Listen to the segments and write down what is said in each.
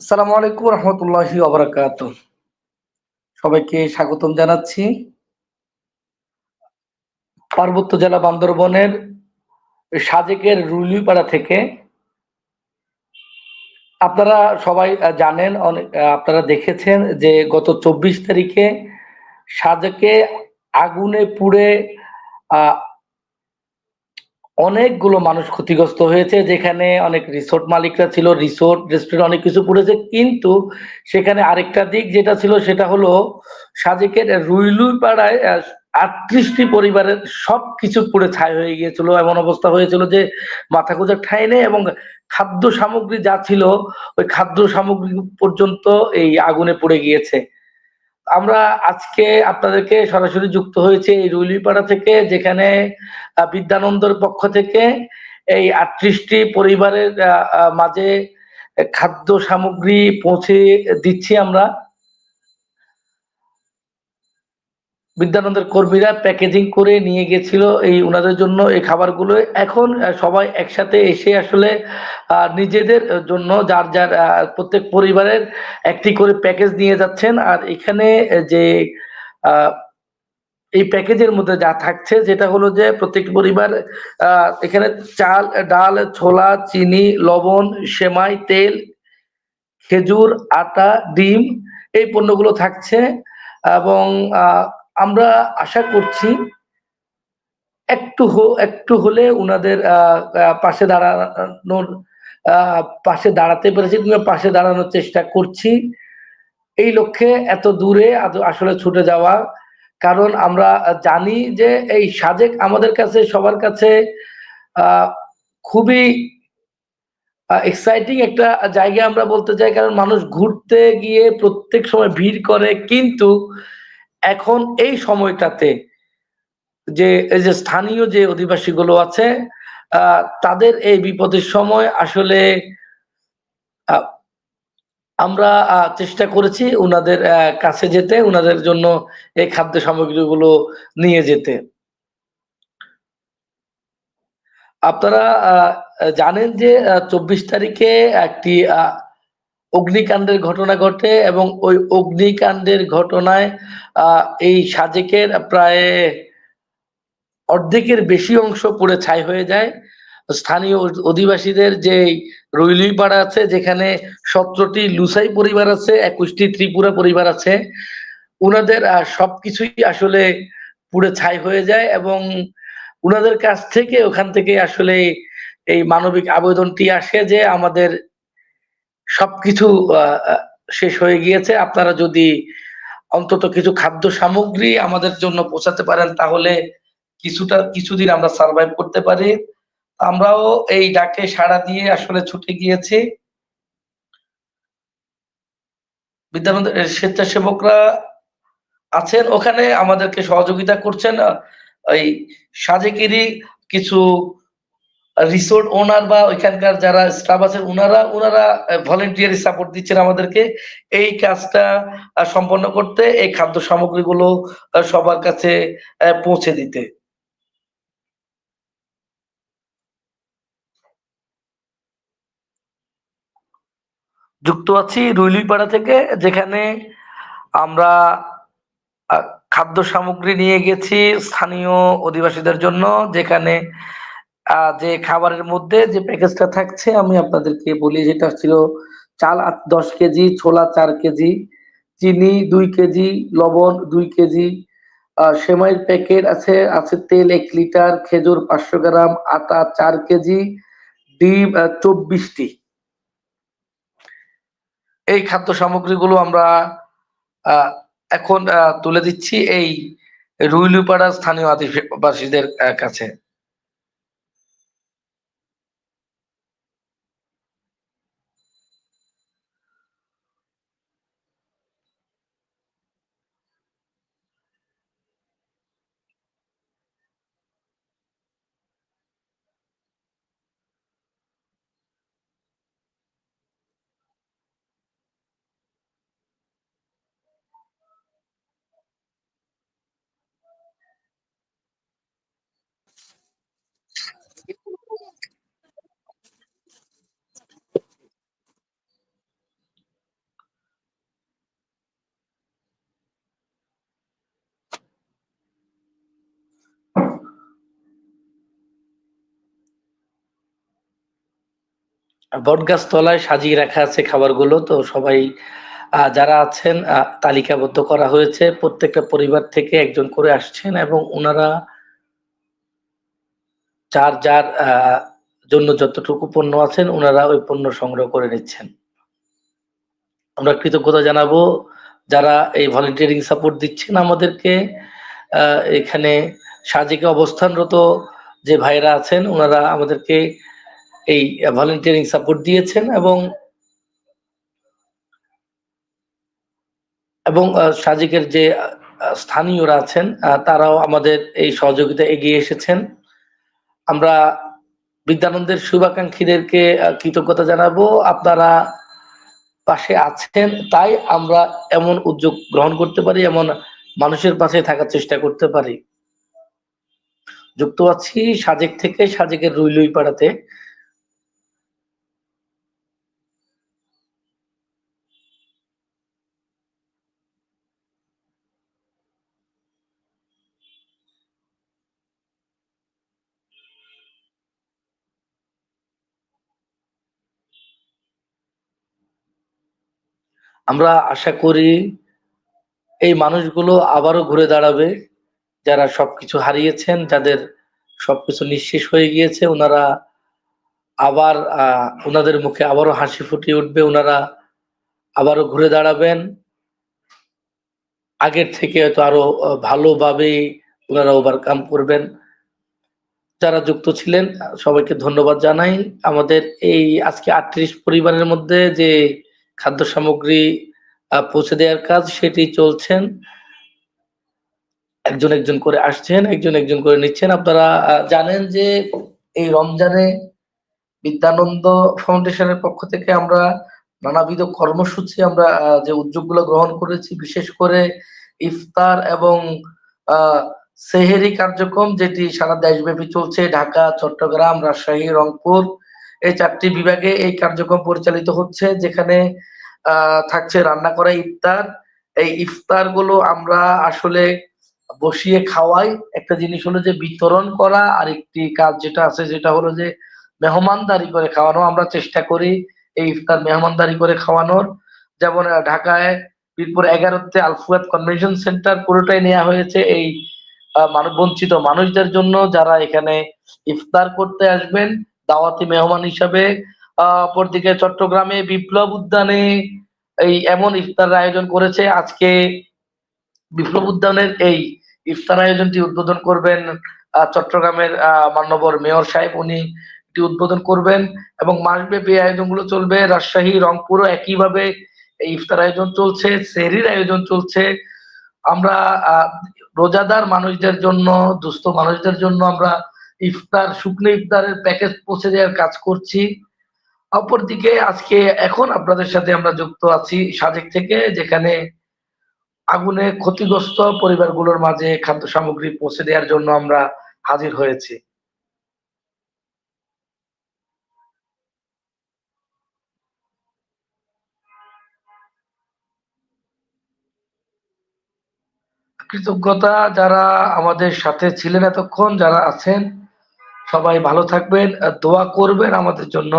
সালামু আলাইকুম রহমতুল্লাহি ওবরাকাত সবাইকে স্বাগতম জানাচ্ছি। পার্বত্য জেলা বান্দরবনের সাজেকের রুলিপাড়া থেকে। আপনারা সবাই জানেন, অনেক, আপনারা দেখেছেন যে গত চব্বিশ তারিখে সাজেকে আগুনে পুড়ে অনেকগুলো মানুষ ক্ষতিগ্রস্ত হয়েছে, যেখানে অনেক রিসোর্ট মালিকরা ছিল রিসোর্ট রেস্টুরেন্ট অনেক কিছু পড়েছে, কিন্তু সেখানে আরেকটা দিক যেটা ছিল, সেটা হলো সাজেকের রুইলুই পাড়ায় আটত্রিশটি পরিবারের সব কিছু পুড়ে ছাই হয়ে গিয়েছিল। এমন অবস্থা হয়েছিল যে মাথা গোজার ঠাই নেই এবং খাদ্য সামগ্রী যা ছিল, ওই খাদ্য সামগ্রী পর্যন্ত এই আগুনে পড়ে গিয়েছে। আমরা আজকে আপনাদেরকে সরাসরি যুক্ত হয়েছে এই রুলিপাড়া থেকে, যেখানে বিদ্যানন্দর পক্ষ থেকে এই আটত্রিশটি পরিবারের মাঝে খাদ্য সামগ্রী পৌঁছে দিচ্ছি আমরা। বিদ্যানন্দের কর্মীরা প্যাকেজিং করে নিয়ে গেছিল এই ওনাদের জন্য এই খাবারগুলো। এখন সবাই একসাথে এসে আসলে নিজেদের জন্য যার যার প্রত্যেক পরিবারের একটি করে প্যাকেজ নিয়ে যাচ্ছেন। আর এখানে যে এই প্যাকেজের মধ্যে যা থাকছে যেটা হলো যে, প্রত্যেক পরিবার এখানে চাল, ডাল, ছোলা, চিনি, লবণ, সেমাই, তেল, খেজুর, আটা, ডিম এই পণ্যগুলো থাকছে। এবং আমরা আশা করছি একটু একটু হলে উনাদের পাশে দাঁড়ানোর পাশে দাঁড়াতে পেরেছি কিংবা পাশে দাঁড়ানোর চেষ্টা করছি। এই লক্ষ্যে এত দূরে আসলে ছুটে যাওয়া, কারণ আমরা জানি যে এই সাজেক আমাদের কাছে, সবার কাছে খুবই এক্সাইটিং একটা জায়গা আমরা বলতে চাই, কারণ মানুষ ঘুরতে গিয়ে প্রত্যেক সময় ভিড় করে, কিন্তু এখন এই সময়টাতে যে, এই যে স্থানীয় যে অধিবাসী গুলো আছে তাদের এই বিপদের সময় আসলে আমরা চেষ্টা করেছি উনাদের কাছে যেতে ওনাদের জন্য এই খাদ্য সামগ্রীগুলো নিয়ে যেতে। আপনারা জানেন যে চব্বিশ তারিখে একটি অগ্নিকাণ্ডের ঘটনা ঘটে এবং ওই অগ্নিকাণ্ডের ঘটনায় এই সাজেকের প্রায় অর্ধেকের বেশি অংশ পুড়ে ছাই হয়ে যায়। স্থানীয় অধিবাসীদের যে রইলুই পাড়া আছে, যেখানে সতেরোটি লুসাই পরিবার আছে, একুশটি ত্রিপুরা পরিবার আছে, উনাদের সবকিছুই আসলে পুড়ে ছাই হয়ে যায় এবং উনাদের কাছ থেকে, ওখান থেকে আসলে এই মানবিক আবেদনটি আসে যে আমাদের সবকিছু শেষ হয়ে গিয়েছে। আপনারা যদি অন্তত কিছু খাদ্য সামগ্রী আমাদের জন্য পৌঁছাতে পারেন, তাহলে কিছুটা, কিছুদিন আমরা সার্ভাইভ করতে পারি। আমরাও এই ডাকে সাড়া দিয়ে আসলে ছুটে গিয়েছি। বিদ্যানন্দ স্বেচ্ছাসেবকরা আছেন ওখানে, আমাদেরকে সহযোগিতা করছেন। এই সাজেকেরই কিছু রিসোর্ট ওনার বা ওইখানকার যারা স্টাফ আছেন ওনারা ওনারা ভলেন্টিয়ারি সাপোর্ট দিচ্ছেন আমাদেরকে এই কাজটা সম্পন্ন করতে, এই খাদ্য সামগ্রীগুলো সবার কাছে পৌঁছে দিতে। যুক্ত আছি রুইলিপাড়া থেকে, যেখানে আমরা খাদ্য সামগ্রী নিয়ে গেছি স্থানীয় অধিবাসীদের জন্য, যেখানে যে খাবারের মধ্যে যে প্যাকেজটা থাকছে, আমি আপনাদেরকে বলি যেটা ছিল চাল দশ কেজি, ছোলা চার কেজি, চিনি দুই কেজি, লবণ দুই কেজি সেমাইয়ের প্যাকেট আছে আছে তেল এক লিটার, খেজুর পাঁচশো গ্রাম, আটা চার কেজি, ডিম চব্বিশটি। এই খাদ্য সামগ্রীগুলো আমরা এখন তুলে দিচ্ছি এই রুইলুপাড়া স্থানীয় আদিবাসীদের কাছে। বটগাছ তলায় সাজিয়ে রাখা আছে খাবারগুলো। তো সবাই যারা আছেন তালিকাবদ্ধ করা হয়েছে। প্রত্যেকটা পরিবার থেকে একজন করে আসছেন এবং ওনারা যার যার জন্য যতটুকু পণ্য আছেন ওনারা ওই পণ্য সংগ্রহ করে নিচ্ছেন। আমরা কৃতজ্ঞতা জানাব যারা এই ভলেন্টিয়ারিং সাপোর্ট দিচ্ছেন আমাদেরকে। এখানে সাজিকে অবস্থানরত যে ভাইরা আছেন ওনারা আমাদেরকে এই ভলেন্টিয়ারিং সাপোর্ট দিয়েছেন এবং এবং সাজিকের যে স্থানীয়রা আছেন তারাও আমাদের এই সহযোগিতা এগিয়ে এসেছেন। আমরা বিদ্যানন্দের শুভাকাঙ্ক্ষীদেরকে কৃতজ্ঞতা জানাব। আপনারা পাশে আছেন, তাই আমরা এমন উদ্যোগ গ্রহণ করতে পারি, এমন মানুষের পাশে থাকার চেষ্টা করতে পারি। যুক্ত আছি সাজেক থেকে, সাজেকের রুইলুই পাড়াতে আমরা আশা করি এই মানুষগুলো আবারও ঘুরে দাঁড়াবে যারা সবকিছু হারিয়েছেন যাদের সবকিছু নিঃশেষ হয়ে গিয়েছে ওনারা আবার ওনাদের মুখে আবারও হাসি ফুটিয়ে উঠবে ওনারা আবারও ঘুরে দাঁড়াবেন। আগের থেকে হয়তো আরও আহ, ভালোভাবেই ওনারা ওভারকাম করবেন। যারা যুক্ত ছিলেন সবাইকে ধন্যবাদ জানাই। আমাদের এই আজকে আটত্রিশ পরিবারের মধ্যে যে খাদ্য সামগ্রী পৌঁছে দেওয়ার কাজ, সেটি চলছেন একজন একজন করে আসছেন, একজন একজন করে নিচ্ছেন। আপনারা জানেন যে এই রমজানে বিদ্যানন্দ ফাউন্ডেশনের পক্ষ থেকে আমরা নানাবিধ কর্মসূচি, আমরা যে উদ্যোগগুলো গ্রহণ করেছি, বিশেষ করে ইফতার এবং সেহেরি কার্যক্রম, যেটি সারা দেশব্যাপী চলছে। ঢাকা, চট্টগ্রাম, রাজশাহী, রংপুর এই চারটি বিভাগে এই কার্যক্রম পরিচালিত হচ্ছে, যেখানে থাকছে রান্না করা ইফতার। এই ইফতারগুলো আমরা আসলে বসিয়ে খাওয়াই। একটা জিনিস হলো যে বিতরণ করা, আর একটি কাজ যেটা আছে যেটা হলো যে মেহমানদারি করে খাওয়ানো। আমরা চেষ্টা করি এই ইফতার মেহমানদারি করে খাওয়ানোর। যেমন ঢাকায় মিরপুর এগারোতে আলফুয়াত কনভেনশন সেন্টার পুরোটাই নেওয়া হয়েছে এই মানব বঞ্চিত মানুষদের জন্য। যারা এখানে ইফতার করতে আসবেন দাওয়াতি মেহমান হিসাবে অপরদিকে চট্টগ্রামে বিপ্লব উদ্যানে এই এমন ইফতার আয়োজন করেছে। আজকে বিপ্লব উদ্যানের এই ইফতার আয়োজনটি উদ্বোধন করবেন চট্টগ্রামের মান্যবর মেয়র সাহেব। উনি এটি উদ্বোধন করবেন এবং মাসব্যাপী আয়োজনগুলো চলবে। রাজশাহী, রংপুরও একইভাবে এই ইফতার আয়োজন চলছে সেহরির আয়োজন চলছে। আমরা রোজাদার মানুষদের জন্য, দুস্থ মানুষদের জন্য আমরা ইফতার, শুকনো ইফতারের প্যাকেজ পৌঁছে দেওয়ার কাজ করছি। অপরদিকে আজকে এখন আপনাদের সাথে আমরা যুক্ত আছি সাজেক থেকে, যেখানে আগুনে ক্ষতিগ্রস্ত পরিবারগুলোর মাঝে খাদ্য সামগ্রী পৌঁছে দেওয়ার জন্য আমরা হাজির হয়েছি। কৃতজ্ঞতা যারা আমাদের সাথে ছিলেন এতক্ষণ, যারা আছেন সবাই ভালো থাকবেন দোয়া করবেন আমাদের জন্য।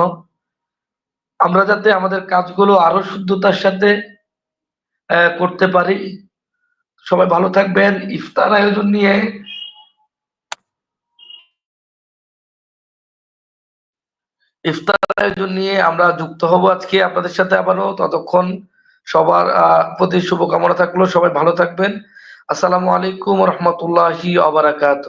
আমরা যাতে আমাদের কাজগুলো আরও শুদ্ধতার সাথে করতে পারি। সবাই ভালো থাকবেন। ইফতার আয়োজন নিয়ে ইফতার আয়োজন নিয়ে আমরা যুক্ত হব আজকে আপনাদের সাথে আবারও। ততক্ষণ সবার প্রতি শুভকামনা থাকল। সবাই ভালো থাকবেন। আসসালামু আলাইকুম রহমতুল্লাহি আবরাকাত